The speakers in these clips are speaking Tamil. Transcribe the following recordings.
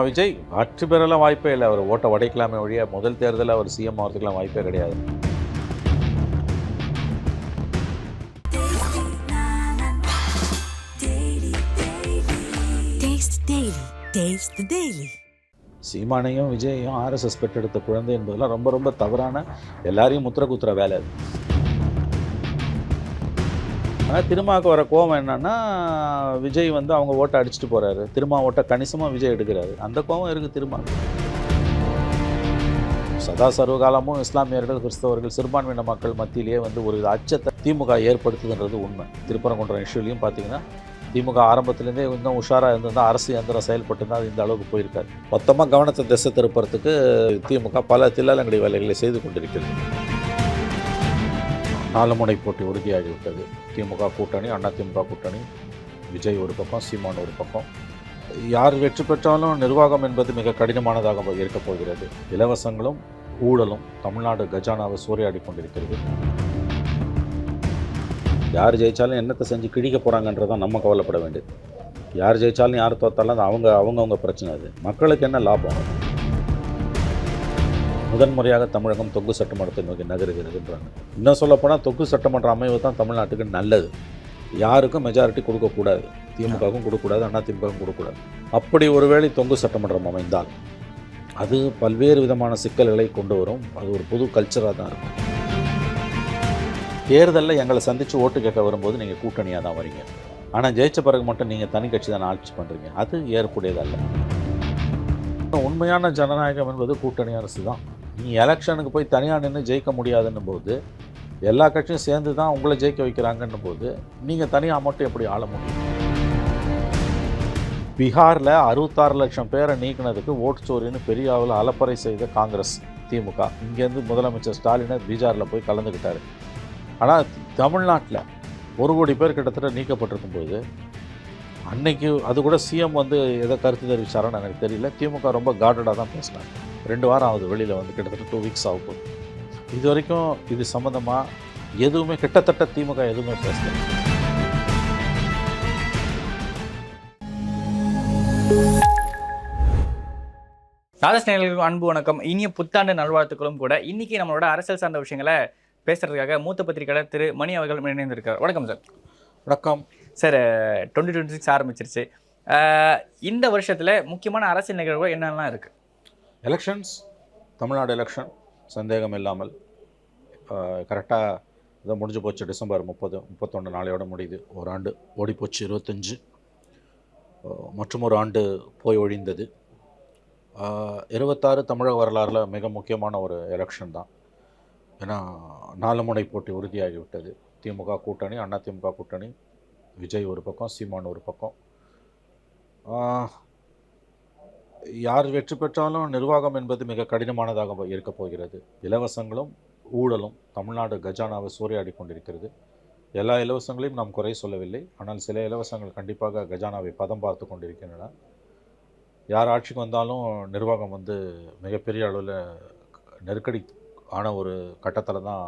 விஜய் வெற்றி பெறலாம் வாய்ப்பே இல்லை. அவர் ஓட்டை உடைக்கலாமே ஒழிய முதல் தேர்தலில் அவர் சிஎம் ஆகிறதுக்குலாம் வாய்ப்பே கிடையாது. சீமானையும் விஜயையும் ஆர்எஸ்எஸ் பெற்றெடுத்த குழந்தை என்பதெல்லாம் ரொம்ப ரொம்ப தவறான எல்லாரையும் முத்திர குத்துற வேலை ஆனால் திருமாவுக்கு வர கோவம் என்னன்னா விஜய் வந்து அவங்க ஓட்டை அடிச்சுட்டு போறாரு. திருமா ஓட்டை கணிசமாக விஜய் எடுக்கிறாரு. அந்த கோவம் இருக்குது திருமா. சதா சர்வகாலமும் இஸ்லாமியர்கள் கிறிஸ்தவர்கள் சிறுபான்மையின மக்கள் மத்தியிலேயே வந்து ஒரு அச்சத்தை திமுக ஏற்படுத்துதுன்றது உண்மை. திருப்பரங்குன்றம் இஷ்யூலையும் பார்த்தீங்கன்னா திமுக ஆரம்பத்திலேருந்தே இன்னும் உஷாராக இருந்திருந்தால் அரசு இயந்திரம் செயல்பட்டுருந்தால் அது இந்த அளவுக்கு போயிருக்காரு மொத்தமாக கவனத்தை திசை திருப்புறத்துக்கு திமுக பல தில்லாலங்கடி வேலைகளை செய்து கொண்டிருக்கிறது. நாலு முனை போட்டி உறுதியாகிவிட்டது. திமுக கூட்டணி அண்ணா திமுக கூட்டணி விஜய் ஒரு பக்கம் சீமான் ஒரு பக்கம். யார் வெற்றி பெற்றாலும் நிர்வாகம் என்பது மிக கடினமானதாக இருக்கப் போகிறது. இலவசங்களும் ஊழலும் தமிழ்நாடு கஜானாவை சூறையாடி கொண்டிருக்கிறது. யார் ஜெயித்தாலும் என்னத்தை செஞ்சு கிழிக்க போகிறாங்கன்றதான் நம்ம கவலைப்பட வேண்டியது. யார் ஜெயித்தாலும் யார் தோத்தாலும் அது அவங்க அவங்கவுங்க பிரச்சனை அது. மக்களுக்கு என்ன லாபம்? முதன்முறையாக தமிழகம் தொகு சட்டமன்றத்தை நோக்கி நகருகிறதுன்றாங்க. இன்னும் சொல்லப்போனால் தொகு சட்டமன்ற அமைவு தான் தமிழ்நாட்டுக்கு நல்லது. யாருக்கும் மெஜாரிட்டி கொடுக்கக்கூடாது. திமுகவும் கொடுக்கக்கூடாது அண்ணா திமுகவும் கொடுக்கக்கூடாது. அப்படி ஒருவேளை தொங்கு சட்டமன்றம் அமைந்தால் அது பல்வேறு விதமான சிக்கல்களை கொண்டு வரும். அது ஒரு புது கல்ச்சராக தான் இருக்கும். தேர்தலில் எங்களை சந்தித்து ஓட்டு கேட்க வரும்போது நீங்கள் கூட்டணியாக தான் வரீங்க. ஆனால் ஜெயிச்ச பிறகு மட்டும் நீங்கள் தனி கட்சி தானே ஆட்சி பண்ணுறீங்க அது ஏற்புடையதல்ல. உண்மையான ஜனநாயகம் என்பது கூட்டணி அரசு தான். நீ எலெக்ஷனுக்கு போய் தனியாக நின்று ஜெயிக்க முடியாதுன்னும் போது எல்லா கட்சியும் சேர்ந்து தான் உங்களை ஜெயிக்க வைக்கிறாங்கன்னும் போது நீங்கள் தனியாக மட்டும் எப்படி ஆள முடியும்? பீகாரில் அறுபத்தாறு லட்சம் பேரை நீக்கினதுக்கு ஓட்டு சோரின்னு பெரிய அளவில் அலப்பறை செய்த காங்கிரஸ் திமுக. இங்கேருந்து முதலமைச்சர் ஸ்டாலினை பீகாரில் போய் கலந்துக்கிட்டாரு. ஆனால் தமிழ்நாட்டில் ஒரு கோடி பேர் கிட்டத்தட்ட நீக்கப்பட்டிருக்கும் போது அன்னைக்கு அது கூட சிஎம் வந்து எதை கருத்து தெரிவிச்சாரோன்னு எனக்கு தெரியல. திமுக ரொம்ப கார்டடாக தான் பேசினாங்க. ரெண்டு வாரம் ஆகுது வெளியில் வந்து கிட்டத்தட்ட டூ வீக்ஸ் ஆகும் போகுது. இது வரைக்கும் இது சம்மந்தமாக எதுவுமே கிட்டத்தட்ட திமுக எதுவுமே பேசல. ராஜஸ்நேயர்களுக்கு அன்பு வணக்கம். இனிய புத்தாண்டு நல்வாழ்த்துக்களும் கூட. இன்னைக்கு நம்மளோட அரசியல் சார்ந்த விஷயங்களை பேசுறதுக்காக மூத்த பத்திரிகையாளர் திரு மணி அவர்கள் இணைந்திருக்கார் வணக்கம் சார். வணக்கம். சார் டுவெண்ட்டி டுவெண்ட்டி சிக்ஸ் ஆரம்பிச்சிருச்சு இந்த வருஷத்தில் முக்கியமான அரசியல் நிகழ்வுகள் என்னெல்லாம் இருக்குது எலெக்ஷன்ஸ் தமிழ்நாடு எலெக்ஷன் சந்தேகம் இல்லாமல். கரெக்டாக இதை முடிஞ்சு போச்சு டிசம்பர் முப்பது முப்பத்தொன்று நாளையோட முடியுது. ஒரு ஆண்டு ஓடிப்போச்சு இருபத்தஞ்சு. மற்றும் ஒரு ஆண்டு போய் ஒழிந்தது. இருபத்தாறு தமிழக வரலாறில் மிக முக்கியமான ஒரு எலெக்ஷன் தான். ஏன்னா நாலு முனை போட்டி உறுதியாகிவிட்டது. திமுக கூட்டணி அண்ணா திமுக கூட்டணி விஜய் ஒரு பக்கம் சீமான் ஒரு பக்கம். யார் வெற்றி பெற்றாலும் நிர்வாகம் என்பது மிக கடினமானதாக இருக்கப் போகிறது. இலவசங்களும் ஊழலும் தமிழ்நாடு கஜானாவை சூறையாடி கொண்டிருக்கிறது. எல்லா இலவசங்களையும் நாம் குறை சொல்லவில்லை. ஆனால் சில இலவசங்கள் கண்டிப்பாக கஜானாவை பதம் பார்த்து கொண்டிருக்கின்றன. யார் ஆட்சிக்கு வந்தாலும் நிர்வாகம் வந்து மிகப்பெரிய அளவில் நெருக்கடி ஆன ஒரு கட்டத்தில் தான்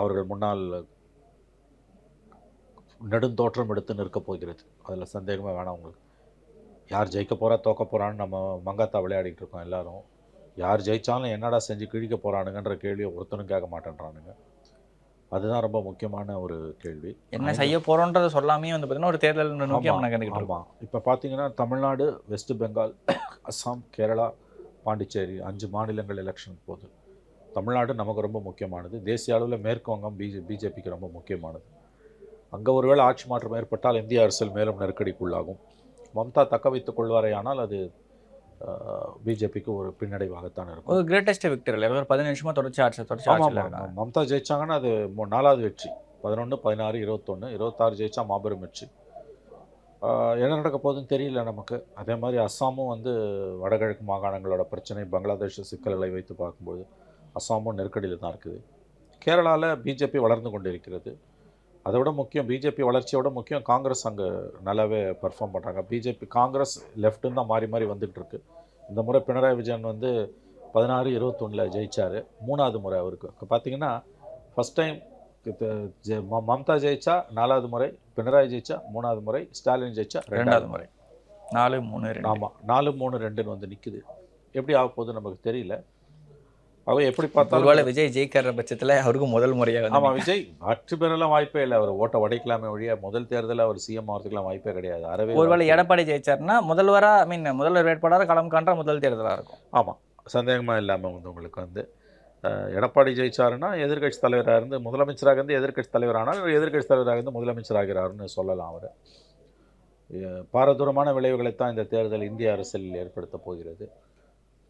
அவர்கள் முன்னால் நெடுந்தோற்றம் எடுத்து நிற்கப் போகிறது. அதில் சந்தேகமே வேணாம் உங்களுக்கு. யார் ஜெயிக்க போகிறா தோக்க போகிறான்னு நம்ம மங்காத்தா விளையாடிட்டு இருக்கோம் எல்லாரும். யார் ஜெயித்தாலும் என்னடா செஞ்சு கிழிக்க போகிறானுங்கன்ற கேள்வியை ஒருத்தனும் கேட்க மாட்டேன்றானுங்க. அதுதான் ரொம்ப முக்கியமான ஒரு கேள்வி. என்ன செய்ய போகிறோன்றதை சொல்லாமே வந்து பார்த்தீங்கன்னா ஒரு தேர்தல் நோக்கி ஆமாம் இப்போ பார்த்தீங்கன்னா தமிழ்நாடு வெஸ்ட் பெங்கால் அஸ்ஸாம் கேரளா பாண்டிச்சேரி அஞ்சு மாநிலங்கள் எலெக்ஷன் போகுது தமிழ்நாடு நமக்கு ரொம்ப முக்கியமானது. தேசிய அளவில் மேற்கு வங்கம் பிஜே பிஜேபிக்கு ரொம்ப முக்கியமானது. அங்கே ஒருவேளை ஆட்சி மாற்றம் ஏற்பட்டால் இந்திய அரசியல் மேலும் நெருக்கடிக்குள்ளாகும். மம்தா தக்க வைத்துக் கொள்வாரேயானால் அது பிஜேபிக்கு ஒரு பின்னடைவாகத்தான் இருக்கும். ஒரு கிரேட்டஸ்ட் விக்டர் இல்லை. ஒரு பதினஞ்சு வருஷமா தொடர்ச்சி ஆட்சி தொடர்ச்சி மம்தா ஜெயிச்சாங்கன்னா அது நாலாவது வெற்றி. பதினொன்று பதினாறு இருபத்தொன்று இருபத்தாறு ஜெயிச்சா மாபெரும் வெற்றி. என்ன நடக்க போகுதுன்னு தெரியல நமக்கு. அதே மாதிரி அஸ்ஸாமும் வந்து வடகிழக்கு மாகாணங்களோட பிரச்சனை பங்களாதேஷ் சிக்கல்களை வைத்து பார்க்கும்போது அஸ்ஸாமும் நெருக்கடியில் தான் இருக்குது. கேரளாவில் பிஜேபி வளர்ந்து கொண்டிருக்கிறது. அதை விட முக்கியம் பிஜேபி வளர்ச்சியை விட முக்கியம் காங்கிரஸ் அங்கே நல்லாவே பெர்ஃபார்ம் பண்ணுறாங்க பிஜேபி காங்கிரஸ் லெஃப்ட்டுன்னு தான் மாறி மாறி வந்துட்டு இருக்கு. இந்த முறை பினராயி விஜயன் வந்து பதினாறு இருபத்தொன்னில் ஜெயிச்சார். மூணாவது முறை அவருக்கு. இப்போ பார்த்தீங்கன்னா ஃபஸ்ட் டைம் மம்தா ஜெயிச்சா நாலாவது முறை பினராயி ஜெயிச்சா மூணாவது முறை ஸ்டாலின் ஜெயிச்சா ரெண்டாவது முறை. நாலு மூணு ஆமாம் நாலு மூணு ரெண்டுன்னு வந்து நிற்குது எப்படி ஆக போகுது நமக்கு தெரியல. அவ எப்படி பார்த்தாலும் ஒருவேளை விஜய் ஜெயிக்கிற பட்சத்துல அவருக்கும் முதல் முறையாக ஆமாம் விஜய் வெற்றி பெறலாம் வாய்ப்பே இல்லை. அவர் ஓட்டை உடைக்கலாமே ஒழிய முதல் தேர்தலில் அவர் சிஎம் ஆகிறதுக்குலாம் வாய்ப்பே கிடையாது. அறவே ஒருவேளை. எடப்பாடி ஜெயிச்சாருன்னா முதல்வரா ஐ மீன் முதல்வர் வேட்பாளராக களம் காண்ற முதல் தேர்தலா இருக்கும். ஆமாம் சந்தேகமாக இல்லாமல் வந்து உங்களுக்கு வந்து எடப்பாடி ஜெயிச்சாருன்னா எதிர்க்கட்சி தலைவராக இருந்து முதலமைச்சராக இருந்து எதிர்க்கட்சி தலைவரானால் எதிர்க்கட்சி தலைவராக இருந்து முதலமைச்சராகிறாருன்னு சொல்லலாம் அவர். பாரதூரமான விளைவுகளைத்தான் இந்த தேர்தல் இந்திய அரசியலில் ஏற்படுத்த போகிறது.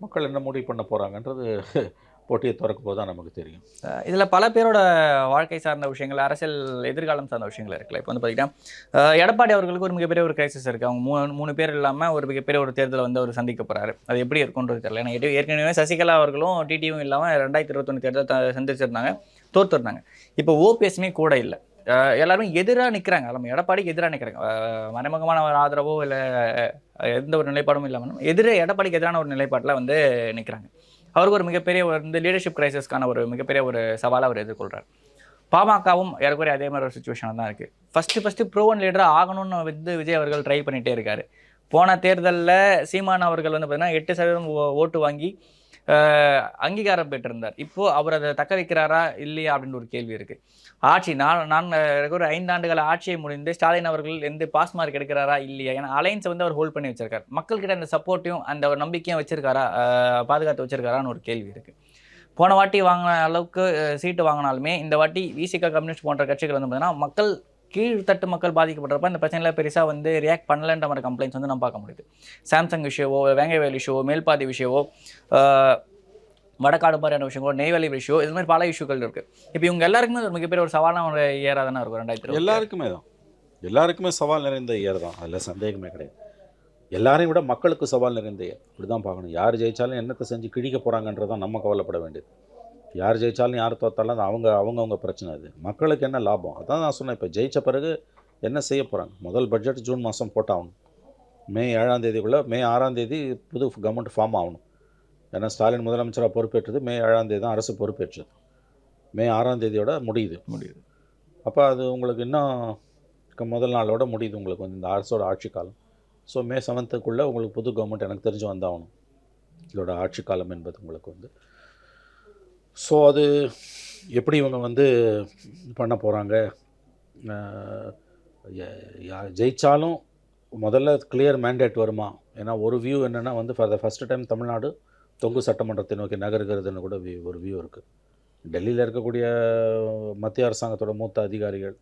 மக்கள் என்ன முடிவு பண்ண போகிறாங்கன்றது போட்டியை திறக்கும் போது தான் நமக்கு தெரியும். இதில் பல பேரோட வாழ்க்கை சார்ந்த விஷயங்கள் அரசியல் எதிர்காலம் சார்ந்த விஷயங்கள் இருக்குல்ல. இப்போ வந்து பார்த்தீங்கன்னா எடப்பாடி அவர்களுக்கு ஒரு மிகப்பெரிய ஒரு கிரைசிஸ் இருக்குது அவங்க மூணு மூணு பேர் இல்லாமல் ஒரு மிகப்பெரிய ஒரு தேர்தலை வந்து அவர் சந்திக்க போகிறாரு அது எப்படி இருக்குன்றது தெரியல. ஏன்னா ஏற்கனவே சசிகலா அவர்களும் டிடியும் இல்லாமல் ரெண்டாயிரத்தி இருபத்தொன்னு தேர்தல் த- சந்திச்சிருந்தாங்க தோற்றுருந்தாங்க இப்போ ஓபிஎஸ்மே கூட இல்லை. எல்லாருமே எதிராக நிற்கிறாங்க நம்ம எடப்பாடிக்கு எதிராக நிற்கிறாங்க மறைமுகமான ஒரு ஆதரவோ இல்லை எந்த ஒரு நிலைப்பாடும் இல்லாமல் எதிரே எடப்பாடிக்கு எதிரான ஒரு நிலைப்பாட்டில் வந்து நிற்கிறாங்க அவருக்கு ஒரு மிகப்பெரிய ஒரு இந்த லீடர்ஷிப் கிரைசஸ்க்கான ஒரு மிகப்பெரிய ஒரு சவாலை அவர் எதிர்கொள்கிறார் பாமகவும் ஏறக்குறைய அதே மாதிரி ஒரு சுச்சுவேஷன் தான் இருக்குது ஃபஸ்ட்டு ஃபஸ்ட்டு ப்ரூவன் லீடராக ஆகணும்னு வந்து விஜய் அவர்கள் ட்ரை பண்ணிகிட்டே இருக்கார். போன தேர்தலில் சீமான் அவர்கள் வந்து பார்த்திங்கன்னா எட்டு சதவீதம் ஓ- ஓட்டு வாங்கி அங்கீகாரம் பெற்றிருந்தார். இப்போது அவர் அதை தக்க வைக்கிறாரா இல்லையா அப்படின்னு ஒரு கேள்வி இருக்குது ஆட்சி நான் நான் ஒரு ஐந்தாண்டுகள் ஆட்சியை முடிந்து ஸ்டாலின் அவர்கள் எந்த பாஸ் மார்க் எடுக்கிறாரா இல்லையா? ஏன்னா அலைன்ஸை வந்து அவர் ஹோல்ட் பண்ணி வச்சிருக்காரு. மக்கள்கிட்ட அந்த சப்போர்ட்டையும் அந்த ஒரு நம்பிக்கையும் வச்சிருக்காரா? பாதுகாத்து வச்சிருக்காரான்னு ஒரு கேள்வி இருக்குது போன வாட்டி வாங்கின அளவுக்கு சீட்டு வாங்கினாலுமே இந்த வாட்டி விசிக கம்யூனிஸ்ட் போன்ற கட்சிகள் வந்து பார்த்தீங்கன்னா மக்கள் கீழ்த்தட்டு மக்கள் பாதிக்கப்படுறப்ப இந்த பிரச்சனையில் பெருசாக வந்து ரியாக்ட் பண்ணலன்ற மாதிரி கம்ப்ளைண்ட்ஸ் வந்து நம்ம பார்க்க முடியுது. சாம்சங் விஷயவோ வேங்கவேல் இஷ்யூவோ மேல்பாதி விஷயவோ வடக்காடு மாதிரியான விஷயங்களோ நெய்வேலி விஷயம் இது மாதிரி பல இஷ்யூக்கள் இருக்குது இப்போ இவங்க எல்லாருக்குமே ஒரு மிகப்பெரிய ஒரு சவாலான ஒரு இயராக தானே இருக்கும் ரெண்டாயிரத்தி எல்லாருக்குமே தான். எல்லாருக்குமே சவால் நிறைந்த இயர் தான். அதில் சந்தேகமே கிடையாது. எல்லாரையும் விட மக்களுக்கு சவால் நிறைந்த இயர் இப்படி தான் பார்க்கணும். யார் ஜெயிச்சாலும் என்னத்தை செஞ்சு கிழிக்க போகிறாங்கன்றது தான் நம்ம கவலைப்பட வேண்டியது. யார் ஜெயிச்சாலும் யார் தோத்தாலும் அது அவங்க அவங்கவுங்க பிரச்சனை அது. மக்களுக்கு என்ன லாபம்? அதான் நான் சொன்னேன் இப்போ ஜெயிச்ச பிறகு என்ன செய்ய போகிறாங்க முதல் பட்ஜெட் ஜூன் மாதம் போட்டாகணும். மே ஏழாம் தேதிக்குள்ளே மே ஆறாம் தேதி புது கவர்மெண்ட் ஃபார்ம் ஆகணும். ஏன்னா ஸ்டாலின் முதலமைச்சராக பொறுப்பேற்றது மே ஏழாம் தேதி தான் அரசு பொறுப்பேற்றது. மே ஆறாம் தேதியோட முடியுது. முடியுது. அப்போ அது உங்களுக்கு இன்னும் முதல் நாளோட முடியுது உங்களுக்கு வந்து இந்த அரசோட ஆட்சி காலம். ஸோ மே செவன்த்துக்குள்ளே உங்களுக்கு புது கவர்மெண்ட் எனக்கு தெரிஞ்சு வந்தாகணும். இதோட ஆட்சி காலம் என்பது உங்களுக்கு வந்து. ஸோ அது எப்படி இவங்க வந்து பண்ண போகிறாங்க ஜெயித்தாலும் முதல்ல கிளியர் மேண்டேட் வருமா? ஏன்னா ஒரு வியூ என்னென்னா வந்து for the first time Tamil Nadu தொங்கு சட்டமன்றத்தை நோக்கி நகருகிறதுன்னு கூட ஒரு வியூ இருக்குது டெல்லியில் இருக்கக்கூடிய மத்திய அரசாங்கத்தோட மூத்த அதிகாரிகள்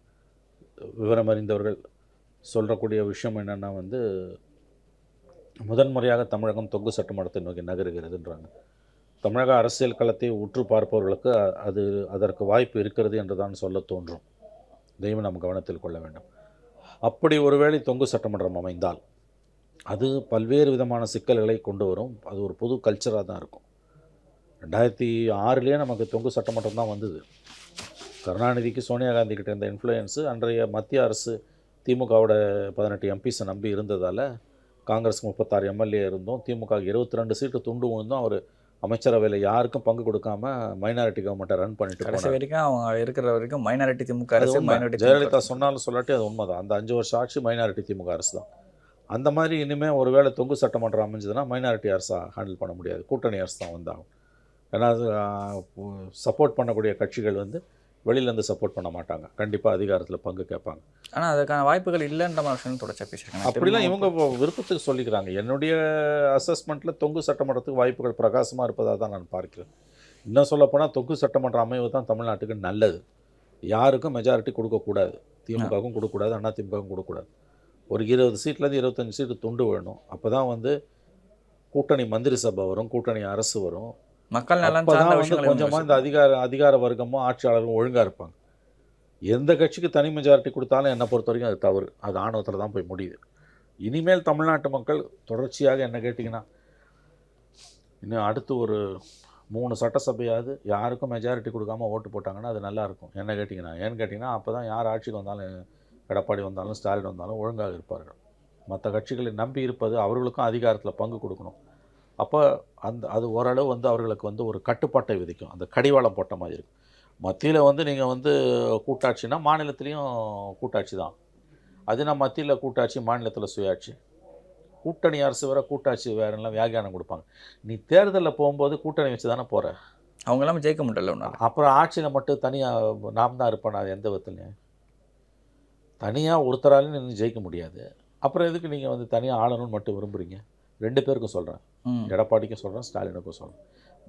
விவரம் அறிந்தவர்கள் சொல்கிறக்கூடிய விஷயம் என்னென்னா வந்து முதன்முறையாக தமிழகம் தொங்கு சட்டமன்றத்தை நோக்கி நகருகிறதுன்றாங்க. தமிழக அரசியல் களத்தை உற்று பார்ப்பவர்களுக்கு அது அதற்கு வாய்ப்பு இருக்கிறது என்று தான் சொல்ல தோன்றும். தெய்வம் நாம் கவனத்தில் கொள்ள வேண்டும். அப்படி ஒருவேளை தொங்கு சட்டமன்றம் அமைந்தால் அது பல்வேறு விதமான சிக்கல்களை கொண்டு வரும். அது ஒரு புது கல்ச்சராக தான் இருக்கும். ரெண்டாயிரத்தி ஆறுலேயே நமக்கு தொங்கு சட்டமன்றம் தான் வந்தது. கருணாநிதிக்கு சோனியா காந்தி கிட்ட இருந்த இன்ஃப்ளூயன்ஸு அன்றைய மத்திய அரசு திமுகவோட பதினெட்டு எம்பிஸை நம்பி இருந்ததால் காங்கிரஸ் முப்பத்தாறு எம்எல்ஏ இருந்தோம். திமுக இருபத்தி ரெண்டு சீட்டு துண்டு விழுந்தும் அவர் அமைச்சரவையில் யாருக்கும் பங்கு கொடுக்காம மைனாரிட்டி கவர்மெண்ட்டை ரன் பண்ணிட்டு கடைசி வரைக்கும் அவங்க இருக்கிற வரைக்கும் மைனாரிட்டி திமுக அரசு. மைனாரிட்டி ஜெயலலிதா சொன்னாலும் சொல்லாட்டி அது உண்மைதான். அந்த அஞ்சு வருஷம் ஆட்சி மைனாரிட்டி திமுக அரசு தான். அந்த மாதிரி இனிமேல் ஒருவேளை தொங்கு சட்டமன்றம் அமைஞ்சதுன்னா மைனாரிட்டி அரசை ஹேண்டில் பண்ண முடியாது. கூட்டணி அரசு தான் வந்தாகும் ஏன்னா சப்போர்ட் பண்ணக்கூடிய கட்சிகள் வந்து வெளியிலேருந்து சப்போர்ட் பண்ண மாட்டாங்க. கண்டிப்பாக அதிகாரத்தில் பங்கு கேட்பாங்க. ஆனால் அதுக்கான வாய்ப்புகள் இல்லைன்ற மாதிரி விஷயம் தொடர்ச்சியாக பேசியிருக்காங்க. அப்படிலாம் இவங்க விருப்பத்துக்கு சொல்லிக்கிறாங்க. என்னுடைய அசஸ்மெண்ட்டில் தொங்கு சட்டமன்றத்துக்கு வாய்ப்புகள் பிரகாசமாக இருப்பதாக தான் நான் பார்க்கிறேன். இன்னும் சொல்லப்போனால் தொங்கு சட்டமன்ற அமைவு தான் தமிழ்நாட்டுக்கு நல்லது. யாருக்கும் மெஜாரிட்டி கொடுக்கக்கூடாது. திமுகவுக்கும் கொடுக்கக்கூடாது. அண்ணா திமுகவும் கொடுக்கக்கூடாது. ஒரு இருபது சீட்லேருந்து இருபத்தஞ்சி சீட்டு துண்டு வேணும். அப்போ தான் வந்து கூட்டணி மந்திரி சபை வரும் கூட்டணி அரசு வரும். மக்கள் நலன் சார்ந்த விஷயங்கள் கொஞ்சமாக இந்த அதிகார அதிகார வர்க்கமும் ஆட்சியாளரும் ஒழுங்காக இருப்பாங்க. எந்த கட்சிக்கு தனி மெஜாரிட்டி கொடுத்தாலும் என்னை பொறுத்த வரைக்கும் அது தவறு. அது ஆணவத்தில் தான் போய் முடியுது. இனிமேல் தமிழ்நாட்டு மக்கள் தொடர்ச்சியாக என்ன கேட்டிங்கன்னா இன்னும் அடுத்து ஒரு மூணு சட்டசபையாவது யாருக்கும் மெஜாரிட்டி கொடுக்காம ஓட்டு போட்டாங்கன்னா அது நல்லா இருக்கும். என்ன கேட்டிங்கன்னா ஏன்னு கேட்டிங்கன்னா அப்போ தான் யார் ஆட்சிக்கு வந்தாலும் எடப்பாடி வந்தாலும் ஸ்டாலின் வந்தாலும் ஒழுங்காக இருப்பார்கள். மற்ற கட்சிகளை நம்பி இருப்பது அவர்களுக்கும் அதிகாரத்தில் பங்கு கொடுக்கணும். அப்போ அந்த அது ஓரளவு வந்து அவர்களுக்கு வந்து ஒரு கட்டுப்பாட்டை விதிக்கும். அந்த கடிவாளம் போட்ட மாதிரி இருக்கும். மத்தியில் வந்து நீங்கள் வந்து கூட்டாட்சினா மாநிலத்திலையும் கூட்டாட்சி தான். அது நான் மத்தியில் கூட்டாட்சி மாநிலத்தில் சுயாட்சி. கூட்டணி அரசு வேற கூட்டாட்சி வேறெல்லாம் வியாக்கியானம் கொடுப்பாங்க. நீ தேர்தலில் போகும்போது கூட்டணி வச்சு தானே போகிற அவங்க எல்லாம் ஜெயிக்க முடியல ஒன்றால் அப்புறம் ஆட்சியில் மட்டும் தனியாக நாம் தான் இருப்பேன்? அது எந்த விதத்துலையும்? தனியாக ஒருத்தராலையும் நின்று ஜெயிக்க முடியாது. அப்புறம் எதுக்கு நீங்கள் வந்து தனியாக ஆளணும்னு மட்டும் விரும்புகிறீங்க ரெண்டு பேருக்கும் சொல்கிறேன் எடப்பாடிக்கும் சொல்கிறேன் ஸ்டாலினுக்கும் சொல்கிறேன்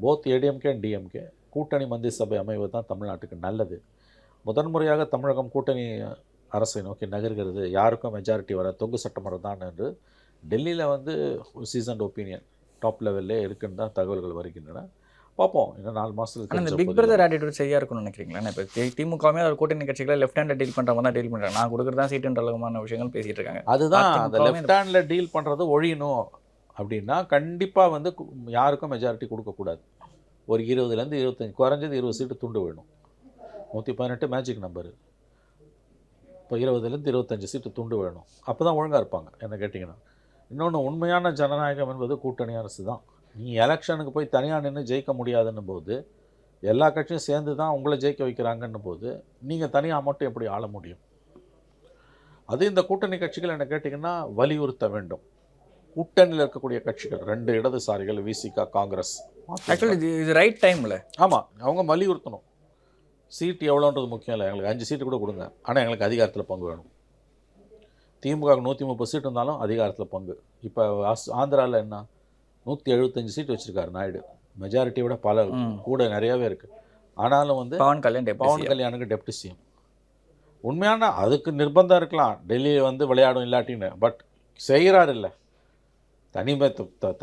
போத் ஏடிஎம்கே அண்ட் டிஎம்கே கூட்டணி மந்திரி சபை அமைவது தான் தமிழ்நாட்டுக்கு நல்லது. முதன்முறையாக தமிழகம் கூட்டணி அரசை நோக்கி நகர்கிறது யாருக்கும் மெஜாரிட்டி வர தொங்கு சட்டமன்றம் தான் என்று டெல்லியில் வந்து சீசன் ஒப்பீனியன் டாப் லெவல்லே இருக்குன்னு தான் தகவல்கள் வருகின்றன. பார்ப்போம் இன்னும் நாலு ஆனால் இந்த பிக் மாதத்துக்கு பிரதர் ஆட்டிடியூட் சரியா இருக்கும்னு நினைக்கிறீங்களா? இப்போ திமுகவுமே ஒரு கூட்டணி கட்சிகளை லெஃப்ட் ஹேண்ட் டீல் பண்ணுற மாதிரி தான் டீல் பண்ணுறாங்க நான் கொடுக்குறதா சீட்டுன்ற அளவுமான விஷயங்கள் பேசிட்டு இருக்காங்க. அதுதான் அந்த லெஃப்ட் ஹேண்டில் டீல் பண்ணுறது ஒழியணும். அப்படின்னா கண்டிப்பாக வந்து யாருக்கும் மெஜாரிட்டி கொடுக்கக்கூடாது. ஒரு இருபதுலேருந்து இருபத்தஞ்சி குறைஞ்சது இருபது சீட்டு துண்டு வேணும். நூற்றி பதினெட்டு மேஜிக் நம்பரு இப்போ இருபதுலேருந்து இருபத்தஞ்சி சீட்டு துண்டு வேணும். அப்போ தான் ஒழுங்காக இருப்பாங்க என்ன கேட்டிங்கன்னா. இன்னொன்று உண்மையான ஜனநாயகம் என்பது கூட்டணி அரசு தான். நீ எலெக்ஷனுக்கு போய் தனியாக நின்று ஜெயிக்க முடியாதுன்னும் போது எல்லா கட்சியும் சேர்ந்து தான் உங்களை ஜெயிக்க வைக்கிறாங்கன்னும் போது நீங்கள் தனியாக மட்டும் எப்படி ஆள முடியும்? அது இந்த கூட்டணி கட்சிகள் என்ன கேட்டிங்கன்னா வலியுறுத்த வேண்டும். கூட்டணியில் இருக்கக்கூடிய கட்சிகள் ரெண்டு இடதுசாரிகள் விசிகா காங்கிரஸ் ஆக்சுவலி இது இது ரைட் டைம்ல ஆமாம் அவங்க வலியுறுத்தணும். சீட்டு எவ்வளோன்றது முக்கியம் இல்லை. எங்களுக்கு அஞ்சு சீட்டு கூட கொடுங்க. ஆனால் எங்களுக்கு அதிகாரத்தில் பங்கு வேணும். திமுக நூற்றி முப்பது சீட்டு இருந்தாலும் அதிகாரத்தில் பங்கு. இப்போ ஆந்திராவில் என்ன? நூற்றி எழுபத்தஞ்சு சீட்டு வச்சுருக்காரு நாயுடு. மெஜாரிட்டியை விட பல. கூட நிறையாவே இருக்குது ஆனாலும் வந்து பவன் கல்யாண் பவன் கல்யாணுக்கு டெப்டி சிஎம் உண்மையான அதுக்கு நிர்பந்தம் இருக்கலாம். டெல்லி வந்து விளையாடும் இல்லாட்டின்னு. பட் செய்கிறாரு இல்லை. தனிமை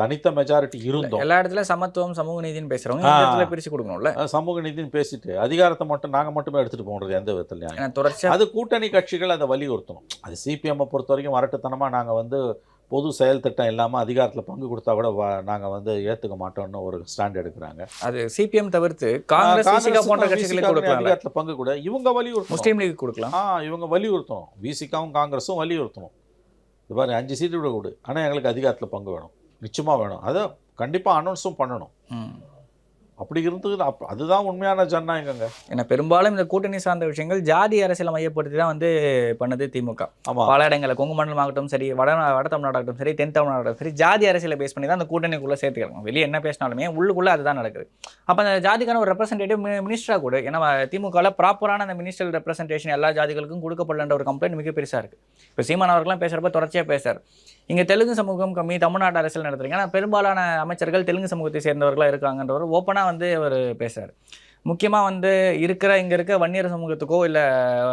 தனித்த மெஜாரிட்டி இருந்தோம். எல்லா இடத்துலயும் சமத்துவம் சமூக நீதினு இடத்துல பிரிச்சு கொடுக்கணும்ல. சமூக நீதினு பேசிட்டு அதிகாரத்தை மட்டும் நாங்கள் மட்டுமே எடுத்துகிட்டு போகிறது எந்த விதத்துலையும் ஏன்னா தொடர்ச்சியா அது கூட்டணி கட்சிகள் அதை வலியுறுத்தணும். அது சிபிஎம்மை பொறுத்த வரைக்கும் வரட்டுத்தனமாக நாங்கள் வந்து பொது செயல் திட்டம் இல்லாமல் அதிகாரத்தில் பங்கு கொடுத்தா கூட நாங்கள் வந்து ஏற்றுக்க மாட்டோம்னு ஒரு ஸ்டாண்ட் எடுக்கிறாங்க. அது சிபிஎம் தவிர்த்து காங்கிரஸ் போன்ற கட்சிகளுக்கு கொடுக்கலாம் அதிகாரத்தில் பங்கு கூட. இவங்க வலியுறுத்தணும். முஸ்லீம் லீக் கொடுக்கலாம். ஆ இவங்க வலியுறுத்தணும். விசிகாவும் காங்கிரஸும் வலியுறுத்தணும். இது பாருங்க அஞ்சு சீட்டு விட கொடு. ஆனால் எங்களுக்கு அதிகாரத்தில் பங்கு வேணும். நிச்சயமாக வேணும். அதை கண்டிப்பாக அனௌன்ஸும் பண்ணணும். அப்படி இருந்தது. அப் அதுதான் உண்மையான ஜனநாயகங்க. ஏன்னா பெரும்பாலும் இந்த கூட்டணி சார்ந்த விஷயங்கள் ஜாதி அரசியலை மையப்படுத்தி தான் வந்து பண்ணது திமுக. ஆமாம் பல இடங்களில் கொங்கு மண்டலம் ஆகட்டும் சரி வட வட தமிழ்நாடாகட்டும் சரி தென் தமிழ்நாடாகட்டும் சரி ஜாதி அரசியலை பேஸ் பண்ணி தான் அந்த கூட்டணிக்குள்ளே சேர்த்துக்கிறாங்க. வெளியே என்ன பேசினாலுமே உள்ளுக்குள்ளே அதுதான் நடக்குது. அப்போ அந்த ஜாதிக்கான ஒரு ரெப்ரசன்டேட்டிவ் மினிஸ்டராக கூட ஏன்னா திமுகவில் ப்ராப்பரான அந்த மினிஸ்டர் ரெப்ரசன்டேஷன் எல்லா ஜாதிகளுக்கும் கொடுக்கப்படலன்ற ஒரு கம்ப்ளைண்ட் மிக பெருசாக இருக்குது இப்போ சீமான் அவர்கள்லாம் பேசுகிறப்ப தொடர்ச்சியாக பேசுறார். இங்கே தெலுங்கு சமூகம் கம்மி தமிழ்நாடு அரசியல் நடத்துறீங்க. ஆனால் பெரும்பாலான அமைச்சர்கள் தெலுங்கு சமூகத்தை சேர்ந்தவர்களாக இருக்காங்கன்றவர் ஓப்பனாக வந்து அவர் பேசுகிறார் முக்கியமாக வந்து இருக்கிற இங்கே இருக்க வன்னியர் சமூகத்துக்கோ இல்லை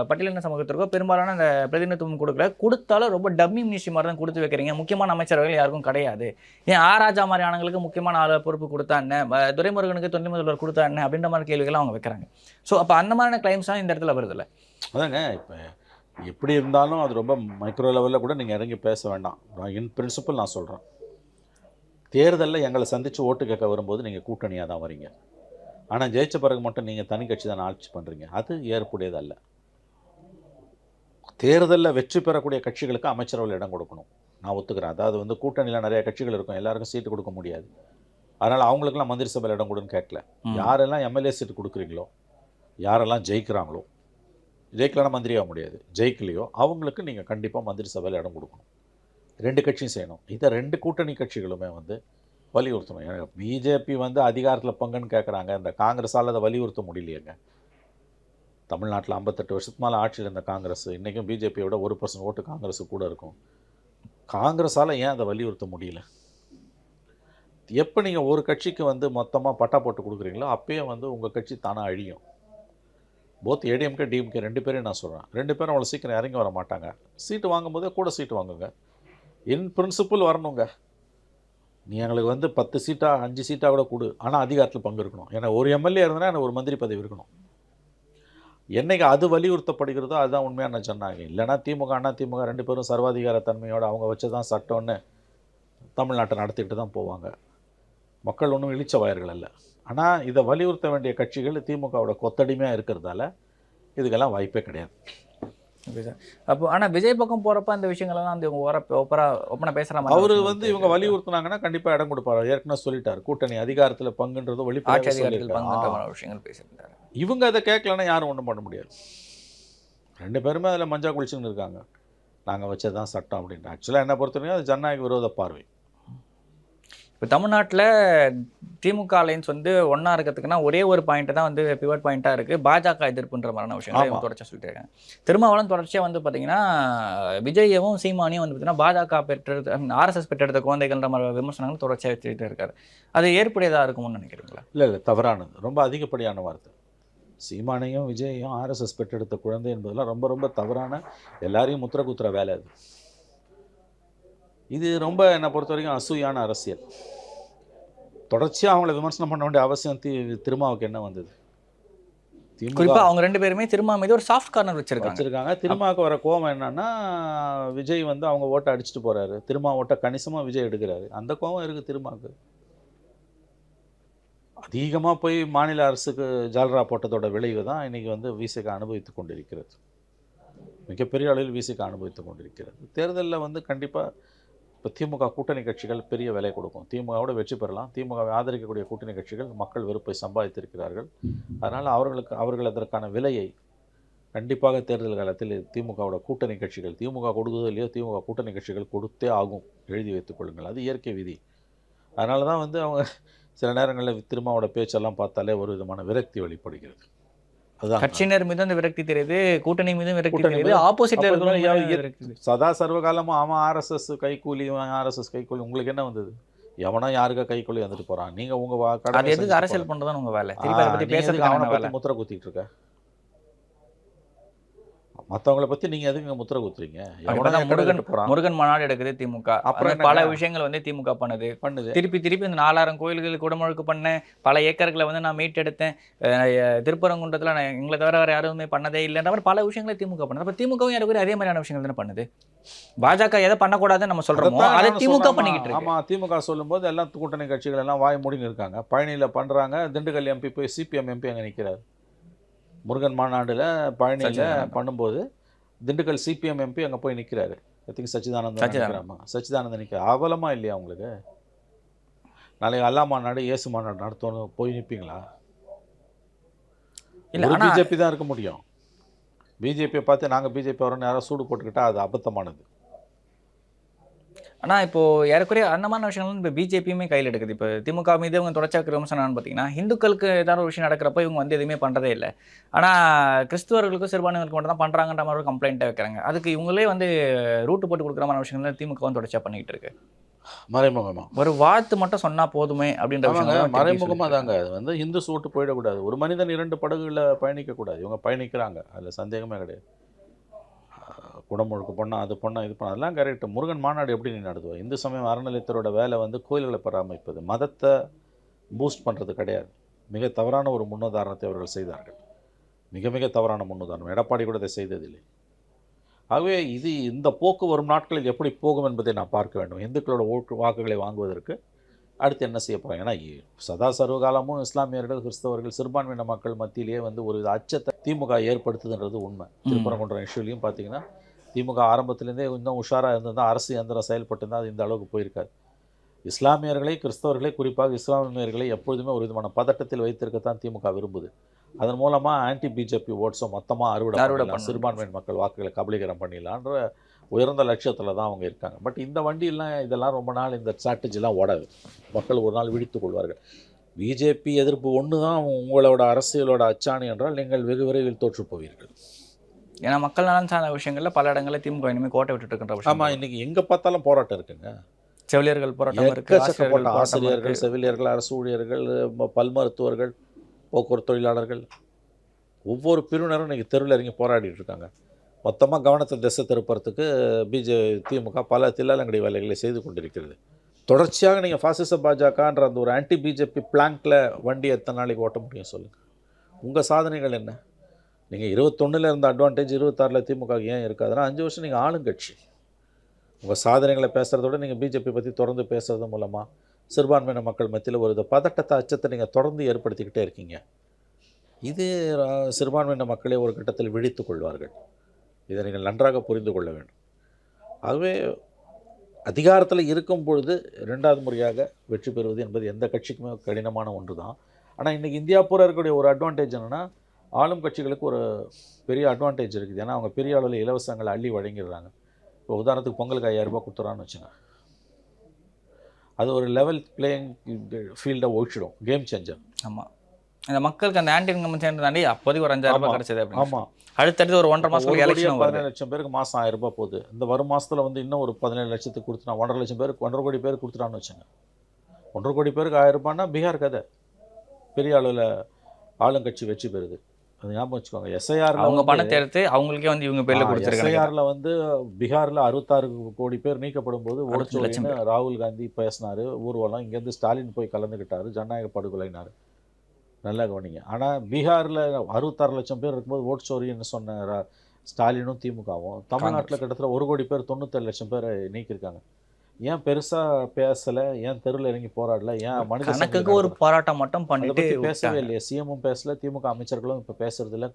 பட்டியலின சமூகத்திற்கோ பெரும்பாலான அந்த பிரதிநிதித்துவம் கொடுக்கல. கொடுத்தாலும் ரொம்ப டம்மி மினிஸ்ட்ரி மாதிரி தான் கொடுத்து வைக்கிறீங்க. முக்கியமான அமைச்சர்கள் யாருக்கும் கிடையாது. ஏன் ஆ ராஜா மாதிரி ஆனங்களுக்கு முக்கியமான ஆளு பொறுப்பு கொடுத்தா என்ன? ம- துரைமுருகனுக்கு தொண்டை முதல்வர் கொடுத்தா என்ன? அப்படின்ற மாதிரி கேள்விகள் அவங்க வைக்கிறாங்க. ஸோ அப்போ அந்த மாதிரியான கிளைம்ஸ் தான் இந்த இடத்துல வருதுல்ல. அதாங்க இப்போ எப்படி இருந்தாலும் அது ரொம்ப மைக்ரோ லெவலில் கூட நீங்கள் இறங்கி பேச வேண்டாம். நான் இன் பிரின்சிபல் நான் சொல்கிறேன் தேர்தலில் எங்களை சந்தித்து ஓட்டு கேட்க வரும்போது நீங்கள் கூட்டணியாக தான் வரீங்க. ஆனால் ஜெயிச்ச பிறகு மட்டும் நீங்கள் தனி கட்சி தான் ஆட்சி பண்ணுறீங்க அது ஏற்புடையதல்ல. தேர்தலில் வெற்றி பெறக்கூடிய கட்சிகளுக்கு அமைச்சரவையில் இடம் கொடுக்கணும். நான் ஒத்துக்கிறேன். அதாவது வந்து கூட்டணியில் நிறைய கட்சிகள் இருக்கும். எல்லாருக்கும் சீட்டு கொடுக்க முடியாது. அதனால் அவங்களுக்கெல்லாம் மந்திரி சபையில் இடம் கொடுன்னு கேட்கல. யாரெல்லாம் எம்எல்ஏ சீட்டு கொடுக்குறீங்களோ யாரெல்லாம் ஜெயிக்கிறாங்களோ ஜெயிக்கலன்னா மந்திரியாக முடியாது. ஜெயிக்கலையோ அவங்களுக்கு நீங்கள் கண்டிப்பாக மந்திரி சபையில் இடம் கொடுக்கணும். ரெண்டு கட்சியும் செய்யணும். இதை ரெண்டு கூட்டணி கட்சிகளுமே வந்து வலியுறுத்தணும். ஏன்னா பிஜேபி வந்து அதிகாரத்தில் பங்குன்னு கேட்குறாங்க இந்த காங்கிரஸால் அதை வலியுறுத்த முடியலையேங்க. தமிழ்நாட்டில் ஐம்பத்தெட்டு வருஷத்துக்கு மேலே ஆட்சியில் இருந்த காங்கிரஸ் இன்றைக்கும் பிஜேபியோட ஒரு பர்சன்ட் ஓட்டு காங்கிரஸ் கூட இருக்கும். காங்கிரஸால் ஏன் அதை வலியுறுத்த முடியல? எப்போ நீங்கள் ஒரு கட்சிக்கு வந்து மொத்தமாக பட்டா போட்டு கொடுக்குறீங்களோ அப்பயே வந்து உங்கள் கட்சி தானாக அழியும். போத் ஏடிஎம்கே டிஎம்கே ரெண்டு பேரையும் நான் சொல்கிறேன் ரெண்டு பேரும் அவ்வளோ சீக்கிரம் இறங்கி வர மாட்டாங்க. சீட்டு வாங்கும்போதே கூட சீட்டு வாங்குங்க. இன் பிரின்சிபல் வரணுங்க. நீ எங்களுக்கு வந்து பத்து சீட்டாக அஞ்சு சீட்டாக கூட கொடு. ஆனால் அதிகாரத்தில் பங்கு இருக்கணும். ஏன்னா ஒரு எம்எல்ஏ இருந்தனா எனக்கு ஒரு மந்திரி பதவி இருக்கணும். என்னைக்கு அது வலியுறுத்தப்படுகிறதோ அதுதான் உண்மையான சொன்னாங்க இல்லைன்னா திமுக அண்ணா திமுக ரெண்டு பேரும் சர்வாதிகார தன்மையோடு அவங்க வச்சு தான் சட்டம்னு தமிழ்நாட்டை நடத்திட்டு தான் போவாங்க. மக்கள் ஒன்றும் இழிச்ச வாயர்கள் இல்லை ஆனால் இதை வலியுறுத்த வேண்டிய கட்சிகள் திமுகவோட கொத்தடிமையாக இருக்கிறதால இதுக்கெல்லாம் வாய்ப்பே கிடையாது. ஓகே சார் அப்போ ஆனால் விஜய் பக்கம் போகிறப்ப அந்த விஷயங்கள்லாம் வந்து இவங்க ஓர ஓப்பரா ஓப்பனாக பேசுகிற மாதிரி அவர் வந்து இவங்க. வலியுறுத்தினாங்கன்னா கண்டிப்பாக இடம் கொடுப்பாரு. ஏற்கனவே சொல்லிட்டார். கூட்டணி அதிகாரத்தில் பங்குன்றதோ மாதிரி விஷயங்கள் பேசியிருந்தாரு. இவங்க அதை கேட்கலன்னா யாரும் ஒன்றும் பண்ண முடியாது. ரெண்டு பேருமே அதில் மஞ்சா குளிச்சுன்னு இருக்காங்க. நாங்கள் வச்சது தான் சட்டம் அப்படின்ட்டு ஆக்சுவலாக என்ன பொறுத்தவரைக்கும் அது ஜனநாயக விரோத பார்வை. இப்போ தமிழ்நாட்டில் திமுக அலைன்ஸ் வந்து ஒன்றா இருக்கிறதுக்குன்னா ஒரே ஒரு பாயிண்ட் தான் வந்து பிவட் பாயிண்ட்டாக இருக்குது பாஜக எதிர்ப்புன்ற மாதிரியான விஷயம். தொடர்ச்சியாக சொல்லிட்டு இருக்காங்க. திருமாவளவன் தொடர்ச்சியாக வந்து பார்த்தீங்கன்னா விஜயவும் சீமானியும் வந்து பார்த்தீங்கன்னா பாஜக பெற்றெடுத்த ஆர்எஸ்எஸ் பெற்றெடுத்த குழந்தைகள்ன்ற மாதிரி விமர்சனங்கள் தொடர்ச்சியாக வச்சுட்டு இருக்காரு. அது ஏற்புடையதாக இருக்கும்னு நினைக்கிறீங்களா? இல்லை இல்லை தவறானது. ரொம்ப அதிகப்படியான வார்த்தை. சீமானையும் விஜயையும் ஆர்எஸ்எஸ் பெற்றெடுத்த குழந்தை என்பதெல்லாம் ரொம்ப ரொம்ப தவறான எல்லாரையும் முத்திர குத்துற வேலை அது. இது ரொம்ப என்னை பொறுத்த வரைக்கும் அசூயான அரசியல். தொடர்ச்சியாக அவங்கள விமர்சனம் பண்ண வேண்டிய அவசியம் தி திருமாவுக்கு என்ன வந்தது? குறிப்பாக அவங்க ரெண்டு பேருமே திருமா மீது ஒரு சாஃப்ட் கார்னர் வச்சிருக்காங்க. வச்சிருக்காங்க. திருமாவுக்கு வர கோவம் என்னன்னா விஜய் வந்து அவங்க ஓட்டை அடிச்சுட்டு போறாரு. திருமா ஓட்டை கணிசமா விஜய் எடுக்கிறாரு. அந்த கோவம் இருக்கு திருமாவுக்கு. அதிகமாக போய் மாநில அரசுக்கு ஜால்ரா போட்டதோட விளைவு தான் இன்னைக்கு வந்து விசிக அனுபவித்து கொண்டிருக்கிறது. மிகப்பெரிய அளவில் விசிக அனுபவித்து கொண்டிருக்கிறது. தேர்தலில் வந்து கண்டிப்பாக இப்போ திமுக கூட்டணி கட்சிகள் பெரிய விலை கொடுக்கும். திமுகவோட வெற்றி பெறலாம். திமுகவை ஆதரிக்கக்கூடிய கூட்டணி கட்சிகள் மக்கள் வெறுப்பை சம்பாதித்திருக்கிறார்கள். அதனால் அவர்களுக்கு அவர்கள் அதற்கான விலையை கண்டிப்பாக தேர்தல் காலத்தில் திமுகவோட கூட்டணி கட்சிகள் திமுக கொடுக்குதோ இல்லையோ திமுக கூட்டணி கட்சிகள் கொடுத்தே ஆகும். எழுதி வைத்துக் கொள்ளுங்கள். அது இயற்கை விதி. அதனால தான் வந்து அவங்க சில நேரங்களில் திருமாவோட பேச்செல்லாம் பார்த்தாலே ஒரு விதமான விரக்தி வெளிப்படுகிறது. கட்சியினர் மீதும் அந்த விரக்தி தெரியுது கூட்டணி மீதும் விரக்தி தெரியுது. ஆப்போசிட்ல இருக்கிறவங்க. சதா சர்வகாலமும் அவன் ஆர்எஸ்எஸ் கைக்கூலி ஆர்எஸ்எஸ் கைக்கூலி உங்களுக்கு என்ன வந்தது? எவனோ யாருக்கா கைக்கூலி வந்துட்டு போறான்? நீங்க உங்க அது எதுக்கு அரசியல் போறீங்க. பண்றதுன்னு உங்க வேலை? திருப்பி பத்தி பேசுறதுக்கான அவனை முத்திர குத்திட்டு இருக்க? மத்தவங்கள பத்தி நீங்க எதுக்கு முத்திர குத்துறீங்க? முருகன் முருகன் மாநாடு எடுக்குது திமுக. அப்புறம்? பல விஷயங்கள் வந்து திமுக பண்ணுது. பண்ணுது. திருப்பி திருப்பி இந்த நாலாயிரம் கோயில்கள் குடமுழுக்கு பண்ணேன். பல ஏக்கர்களை வந்து நான் மீட்டெடுத்தேன். திருப்பரங்குன்றத்துல நான் எங்களை தவிர வேற யாருமே பண்ணதே இல்லைன்ற மாதிரி பல விஷயங்களை திமுக பண்ணுது. அப்ப திமுகவும் யாருக்கு அதே மாதிரியான விஷயங்கள் தானே பண்ணுது? பாஜக எதை பண்ணக்கூடாதுன்னு நம்ம சொல்றோமோ அதைத்தான் அதை திமுக. பண்ணிக்கிட்டு இருக்கு. ஆமா திமுக சொல்லும்போது எல்லாம் கூட்டணி கட்சிகள் எல்லாம் வாய் மூடின்னு இருக்காங்க. பழனியில பண்றாங்க. திண்டுக்கல் எம்பி போய் சிபிஎம் எம்பி அங்க நிக்கிறார். முருகன் மாநாடுல பழனியில. பண்ணும்போது திண்டுக்கல் சிபிஎம் எம்பி அங்க போய் நிக்கிறாரு. I think Sachithanandan. நினைக்கிறாமா சச்சிதானந்தன் அவலமா இல்லையா உங்களுக்கு? நாளைக்கு அல்லா மாநாடு இயேசு மாநாடு நடத்தணும். போய் நிப்பீங்களா? இல்ல பிஜேபி தான் இருக்க முடியும். பிஜேபியை பார்த்து நாங்க பிஜேபி வரோம்னு யாராவது சூடு போட்டுக்கிட்டா அது அபத்தமானது. ஆனா இப்போ ஏறக்குறைய அந்த மாதிரி விஷயங்கள் இப்போ பிஜேபியுமே கையில் எடுக்குது. இப்போ திமுக மீது இவங்க தொடர்ச்சியாக இருக்கிற விமர்சனம் பார்த்தீங்கன்னா இந்துக்களுக்கு ஏதாவது ஒரு விஷயம் நடக்கிறப்ப இவங்க வந்து எதுவுமே பண்றதே இல்லை. ஆனா கிறிஸ்துவர்களுக்கும் சிறுபான்மைகளுக்கு மட்டும் தான் பண்றாங்கன்ற மாதிரி ஒரு கம்ப்ளைண்ட்டை வைக்கிறாங்க. அதுக்கு இவங்களே வந்து ரூட்டு போட்டு கொடுக்குற மாதிரி விஷயங்கள் திமுக வந்து தொடர்ச்சியாக பண்ணிக்கிட்டு இருக்கு. மறைமுகமா. ஒரு வாழ்த்து மட்டும் சொன்னா போதுமே அப்படின்ற மறைமுகமாக தாங்க. அது வந்து இந்து சூட்டு போயிடக்கூடாது. ஒரு மனிதன் இரண்டு படகுகளில் பயணிக்கக்கூடாது. இவங்க பயணிக்கிறாங்க. அதில் சந்தேகமே கிடையாது. குடமுழுக்கு பண்ணா அது பண்ணா இது பண்ணா அதெல்லாம் கரெக்ட். முருகன் மாநாடு எப்படி நீ நடத்துவ? இந்து சமயம் அறநிலையத்தரோட வேலை வந்து கோயில்களை பராமரிப்பது. மதத்தை பூஸ்ட் பண்ணுறது கிடையாது. மிக தவறான ஒரு முன்னுதாரணத்தை அவர்கள் செய்தார்கள். மிக மிக தவறான முன்னுதாரணம். எடப்பாடி கூட இதை செய்ததில்லை. ஆகவே இது இந்த போக்கு வரும் நாட்களில் எப்படி போகும் என்பதை நான் பார்க்க வேண்டும். இந்துக்களோட ஓட்டு வாக்குகளை வாங்குவதற்கு அடுத்து என்ன செய்ய போகிறாங்க ஏன்னா சதா சர்வகாலமும் இஸ்லாமியர்கள் கிறிஸ்தவர்கள் சிறுபான்மையின மக்கள் மத்தியிலேயே வந்து ஒரு அச்சத்தை திமுக ஏற்படுத்துதுன்றது உண்மை. திருப்பரங்குன்றம் இஷ்யூலையும் பார்த்தீங்கன்னா திமுக ஆரம்பத்திலேருந்தே இன்னும் உஷாராக இருந்திருந்தா அரசு எந்திரம் செயல்பட்டிருந்தால் அது இந்த அளவுக்கு போயிருக்காது. இஸ்லாமியர்களை கிறிஸ்தவர்களை குறிப்பாக இஸ்லாமியர்களை எப்பொழுதுமே ஒரு விதமான பதட்டத்தில் வைத்திருக்கத்தான் திமுக விரும்புது. அதன் மூலமாக ஆன்டி பிஜேபி ஓட்ஸும் மொத்தமாக அறுவடை அறுவடை. சிறுபான்மையின் மக்கள் வாக்குகளை கபலீகரம் பண்ணிடலான்ற உயர்ந்த லட்சியத்தில் தான் அவங்க இருக்காங்க. பட் இந்த வண்டியெல்லாம் இதெல்லாம் ரொம்ப நாள் இந்த ஸ்ட்ராட்டஜிலாம் ஓடாது. மக்கள் ஒரு நாள் விழித்துக் கொள்வார்கள். பிஜேபி எதிர்ப்பு ஒன்று தான் உங்களோட அரசியலோட அச்சாணி என்றால் நீங்கள் வெகு விரைவில் தோற்று போவீர்கள். ஏன்னா மக்கள் நலன் சார்ந்த விஷயங்கள்ல பல இடங்களில் திமுக இனிமேல் கோட்டை விட்டுட்டு இருக்கின்ற விஷயம் ஆமாம் இன்னைக்கு எங்கே பார்த்தாலும் போராட்டம் இருக்குங்க. செவிலியர்கள் போராட்டம் இருக்கு எக்கச்சக்க ஆசிரியர்கள். செவிலியர்கள் அரசு ஊழியர்கள் பல் மருத்துவர்கள் போக்குவரத்து தொழிலாளர்கள் ஒவ்வொரு பிரிவினரும் இன்னைக்கு தெருவில் இறங்கி போராடிட்டு இருக்காங்க. மொத்தமாக கவனத்தை திசை திருப்பறதுக்கு பிஜே திமுக பல தில்லாலங்கடி வேலைகளை செய்து கொண்டிருக்கிறது. தொடர்ச்சியாக நீங்கள் ஃபாசிச பாஜகன்ற அந்த ஒரு ஆன்டி பிஜேபி பிளாங்க்ல வண்டி எத்தனை நாளைக்கு ஓட்ட முடியும் சொல்லுங்கள் உங்கள் சாதனைகள் என்ன? நீங்கள் இருபத்தொன்னில் இருந்த அட்வான்டேஜ் இருபத்தாறில் திமுக ஏன் இருக்காதுன்னா அஞ்சு வருஷம் நீங்கள் ஆளுங்கட்சி உங்கள் சாதனைகளை பேசுகிறத விட நீங்கள் பிஜேபி பற்றி தொடர்ந்து பேசுகிறது மூலமாக சிறுபான்மையின மக்கள் மத்தியில் ஒரு பதட்டத்தை அச்சத்தை நீங்கள் தொடர்ந்து ஏற்படுத்திக்கிட்டே இருக்கீங்க. இது சிறுபான்மையின மக்களே ஒரு கட்டத்தில் விழித்து கொள்வார்கள். இதை நீங்கள் நன்றாக புரிந்து கொள்ள வேண்டும். ஆகவே அதிகாரத்தில் இருக்கும் பொழுது ரெண்டாவது முறையாக வெற்றி பெறுவது என்பது எந்த கட்சிக்குமே கடினமான ஒன்று தான் ஆனால் இன்றைக்கி இந்தியா பூரா இருக்கக்கூடிய ஒரு அட்வான்டேஜ் என்னென்னா ஆளும் கட்சிகளுக்கு ஒரு பெரிய அட்வான்டேஜ் இருக்குது. ஏன்னா அவங்க பெரிய அளவில் இலவசங்களை அள்ளி வழங்கிடுறாங்க. இப்போ உதாரணத்துக்கு பொங்கலுக்கு ஐயாயிரம் ரூபாய் கொடுத்துறான்னு வச்சுங்க. அது ஒரு லெவல் பிளேயிங் ஃபீல்டை ஒழிச்சிடும். கேம் சேஞ்சர் ஆமா. இந்த மக்களுக்கு அந்த ஆன்டி இன்கம் தாண்டி அப்போதைக்கு ஒரு அஞ்சாயிரம் ரூபாய் ஆமா. கிடைச்சது அப்படின்னு ஆமாம் அடுத்தடுத்து ஒரு ஒன்றரை மாசத்துக்கு எலெக்ஷன் பதினேழு லட்சம் பேருக்கு மாதம் ஆயிரம் ரூபாய் போகுது. இந்த வரும் மாசத்துல வந்து இன்னும் ஒரு பதினேழு லட்சத்துக்கு கொடுத்துட்டான் ஒன்றரை லட்சம் பேருக்கு ஒன்றரை கோடி பேருக்கு கொடுத்துட்டான்னு வச்சுங்க. ஒன்றரை கோடி பேருக்கு ஆயிரம் ரூபாய்னா பீகார் கதை. பெரிய அளவில் ஆளுங்கட்சி வெற்றி பெறுது. அது ஞாபகம் வச்சுக்கோங்க. எஸ்ஐஆர் அவங்க பணத்தை எடுத்து அவங்களுக்கே வந்து இவங்க பேர்ல கொடுத்துருக்காங்க. எஸ்ஐஆர்ல வந்து பீகார்ல அறுபத்தாறு கோடி பேர் நீக்கப்படும் போது அறுபத்தஞ்சு லட்சம் ராகுல் காந்தி பேசினாரு ஊர்வலம். இங்கேருந்து ஸ்டாலின் போய் கலந்துக்கிட்டாரு ஜனநாயக படுகொலைனாரு. நல்லா கவனிங்க. ஆனா பீகார்ல அறுபத்தாறு லட்சம் பேர் இருக்கும்போது ஓட்சோரின்னு சொன்ன ரா- ஸ்டாலினும் திமுகவும். தமிழ்நாட்டுல கிட்டத்தட்ட ஒரு கோடி பேர் தொண்ணூத்தேழு லட்சம் பேரை நீக்கியிருக்காங்க. ஏன் பெருசா பேசல? ஏன் தெருவில் இறங்கி போராடல? ஏன் மனித கணக்குக்கு சங்கிலி ஒரு போராட்டம் மட்டும் அதை பண்ணிட்டு பேசவே. இல்லையே. சிஎம்மும் பேசல திமுக அமைச்சர்களும் இப்ப பேசுறது இல்ல.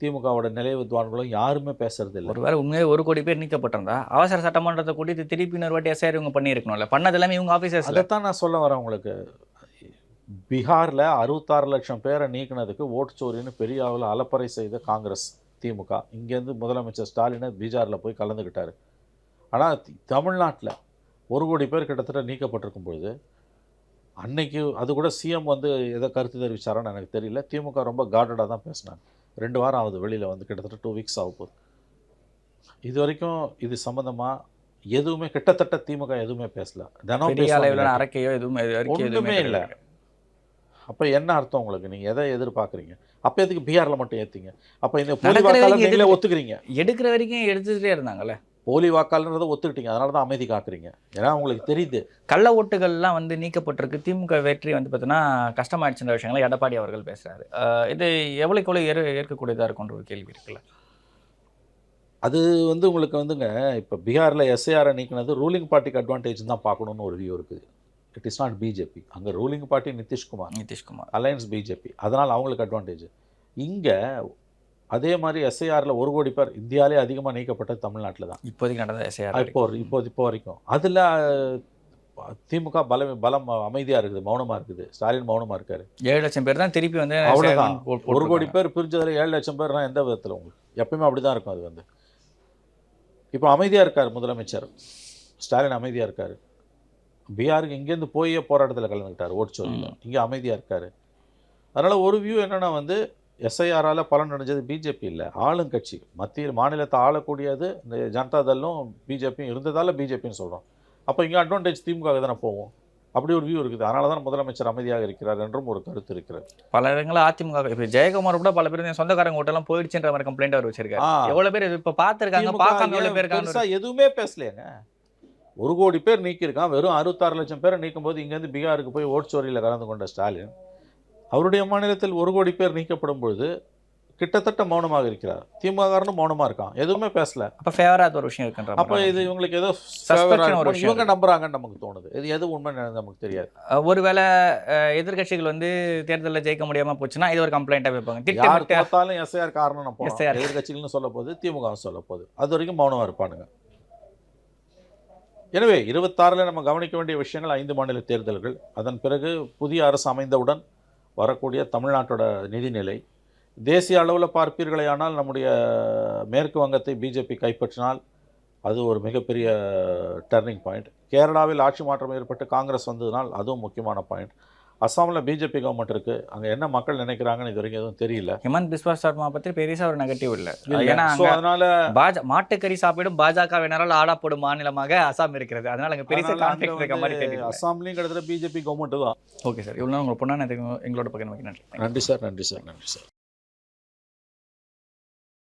திமுகவோட நிலை வித்வான்களும் யாருமே பேசுறது இல்ல. ஒருவேளை உண்மையே ஒரு கோடி பேர் நீக்கப்பட்டிருந்தா அவசர சட்டமன்றத்தை கூட்டி திருப்பி இன்னொரு வாட்டி எஸ்ஐஆர் இவங்க பண்ணியிருக்கணும்ல. பண்ணது எல்லாமே இவங்க ஆஃபீஸர்ஸ்ல அதைத்தான் நான் சொல்ல வரேன் உங்களுக்கு. பீகார்ல அறுபத்தாறு லட்சம் பேரை நீக்கினதுக்கு ஓட்டுச்சோரின்னு பெரிய அளவில் அலப்பறை செய்த காங்கிரஸ் திமுக. இங்கேருந்து முதலமைச்சர் ஸ்டாலினை பீகாரில் போய் கலந்துக்கிட்டாரு. ஆனால் தமிழ்நாட்டில் ஒரு கோடி பேர் கிட்டத்தட்ட நீக்கப்பட்டிருக்கும் பொழுது அன்னைக்கு அது கூட சிஎம் வந்து எதை கருத்து தெரிவிச்சாரோன்னு எனக்கு தெரியல. திமுக ரொம்ப கார்டடாக தான் பேசினாங்க. ரெண்டு வாரம் ஆகுது வெளியில் வந்து கிட்டத்தட்ட டூ வீக்ஸ் ஆக போகுது. இது வரைக்கும் இது சம்மந்தமாக எதுவுமே கிட்டத்தட்ட திமுக எதுவுமே பேசல. தினம் அறிக்கையோ எதுவுமே ஒண்ணுமே இல்ல. அப்போ என்ன அர்த்தம் உங்களுக்கு? நீங்கள் எதை எதிர்பார்க்குறீங்க? அப்போ எதுக்கு பீகாரில் மட்டும் ஏற்றிங்க அப்போ இந்த வாக்காளர்? ஒத்துக்கிறீங்க. எடுக்கிற வரைக்கும் எடுத்துட்டே இருந்தாங்கல்ல? போலி வாக்காளர்ன்றதை ஒத்துக்கிட்டீங்க. அதனால தான் அமைதி காக்குறீங்க. ஏன்னா உங்களுக்கு தெரியுது. கள்ள ஓட்டுகள்லாம் வந்து நீக்கப்பட்டிருக்கு. திமுக வெற்றி வந்து பார்த்தீங்கன்னா கஷ்டமாயிடுச்சுன்ற விஷயங்களை எடப்பாடி அவர்கள் பேசுறாரு. அஹ் இது எவ்வளோக்கு எவ்வளோ ஏற ஏற்கக்கூடியதாக இருக்குன்ற ஒரு கேள்வி இருக்குல்ல. அது வந்து உங்களுக்கு வந்துங்க இப்போ பீகாரில் எஸ்ஏஆரை நீக்கினது ரூலிங் பார்ட்டிக்கு அட்வான்டேஜ் தான் பார்க்கணும்னு ஒரு வியூ இருக்குது. இட் இஸ் நாட் பிஜேபி அங்கே ruling party Nitish Kumar. Nitish Kumar. Alliance BJP அதனால் அவங்களுக்கு அட்வான்டேஜ் இங்கே அதே மாதிரி எஸ்ஐஆரில் ஒரு கோடி பேர் இந்தியாவிலே அதிகமாக நீக்கப்பட்டது தமிழ்நாட்டில் தான். இப்போதைக்கு நடந்த எஸ்ஐஆர் இப்போ இப்போ இப்போ வரைக்கும். அதில் திமுக பலம் பலம் அமைதியாக இருக்குது மௌனமாக இருக்குது. ஸ்டாலின் மௌனமாக இருக்காரு. ஏழு லட்சம் பேர் தான் திருப்பி வந்து அவ்வளவுதான். போ- ஒரு கோடி. பேர் பிரிஞ்சதில் ஏழு லட்சம் பேர்னா எந்த விதத்தில் உங்களுக்கு? எப்பயுமே அப்படி தான் இருக்கும் அது வந்து. இப்போ அமைதியாக இருக்கார் முதலமைச்சர். ஸ்டாலின் அமைதியாக இருக்கார். பீகாருக்கு இங்கேருந்து போயே போராட்டத்தில் கலந்துக்கிட்டார் ஓட்சோரியில் இங்கே அமைதியாக இருக்கார். அதனால் ஒரு வியூ என்னன்னா வந்து எஸ்ஐஆரால் பலன் அடைஞ்சது பிஜேபி இல்லை. ஆளுங்கட்சி மத்தியில் மாநிலத்தை ஆளக்கூடியது இந்த ஜனதா தளும் பிஜேபியும் இருந்ததால் பிஜேபின்னு சொல்கிறோம் அப்போ இங்கே அட்வான்டேஜ் திமுக தானே போவோம் அப்படி ஒரு வியூ இருக்குது. அதனால தான் முதலமைச்சர் அமைதியாக இருக்கிறார் என்றும் ஒரு கருத்து இருக்கிறது. பல இடங்களில் அதிமுக இப்போ ஜெயக்குமார் கூட பல பேர் சொந்தக்காரங்க ஓட்டெல்லாம் போயிடுச்சுன்ற மாதிரி கம்ப்ளைண்ட் அவர் வச்சிருக்காரு. ஆ. எவ்வளவு பேர் இப்போ பார்த்துருக்காங்க பார்க்காம ஏன் எவ்வளவு பேர் எதுவுமே பேசலையேங்க. ஒரு கோடி பேர் நீக்கியிருக்கான். வெறும் அறுபத்தாறு லட்சம் பேரை நீக்கும் போது இங்கேருந்து பீகாருக்கு போய் ஓட்சோரியில் கலந்து கொண்ட ஸ்டாலின். அவருடைய மாநிலத்தில் ஒரு கோடி பேர் நீக்கப்படும் பொழுது கிட்டத்தட்ட மௌனமாக இருக்கிறார். திமுககாரனும் மௌனமாக இருக்கான். எதுவுமே பேசல. அப்போ ஃபேவராக ஒரு விஷயம் இருக்குன்ற அப்போ. இது இவங்களுக்கு ஏதோ இவங்க நம்புறாங்கன்னு நமக்கு தோணுது. இது எது உண்மை நமக்கு தெரியாது. ஒருவேளை அஹ், எதிர்க்கட்சிகள் வந்து தேர்தலில் ஜெயிக்க முடியாம போச்சுன்னா இது ஒரு கம்ப்ளைண்ட்டாக வைப்பாங்க. யார் பார்த்தாலும் எஸ்ஐஆர் காரணம் நம்ம SIR. எதிர்கட்சிகள்னு சொல்ல போது திமுகவும் சொல்ல போகுது அது வரைக்கும் மௌனமாக இருப்பானுங்க. எனவே இருபத்தாறில் நம்ம கவனிக்க வேண்டிய விஷயங்கள் ஐந்து மாநில தேர்தல்கள். அதன் பிறகு புதிய அரசு அமைந்தவுடன் வரக்கூடிய தமிழ்நாட்டோட நிதிநிலை. தேசிய அளவில் பார்ப்பீர்களேயானால் நம்முடைய மேற்கு வங்கத்தை பிஜேபி கைப்பற்றினால் அது ஒரு மிகப்பெரிய டர்னிங் பாயிண்ட் கேரளாவில் ஆட்சி மாற்றம் ஏற்பட்டு காங்கிரஸ் வந்ததுனால் அதுவும் முக்கியமான பாயிண்ட் அஸ்ஸாமில் பிஜேபி கவர்மெண்ட் இருக்குது அங்கே என்ன மக்கள் நினைக்கிறாங்கன்னு இது வரைக்கும் எதுவும் தெரியல. ஹிமந்த் பிஸ்வா சர்மா பத்தி பெருசா ஒரு நெகட்டிவ் இல்ல. ஏன்னா அதனால பாஜ மாட்டுக்கறி சாப்பிடும் பாஜக வினரால் ஆடா போடும் மாநிலமாக அசாம் இருக்கிறது. அதனால அங்க அங்க கான்ஃபிளிக் இருக்க மாதிரி தெரியல. அஸ்ஸாம்லயும் கிட்டத்தட்ட பிஜேபி கவர்மெண்ட் தான். ஓகே சார் இவ்வளோ உங்க பொண்ணான எங்களோட பக்கம் நன்றி. நன்றி சார் நன்றி சார் நன்றி சார்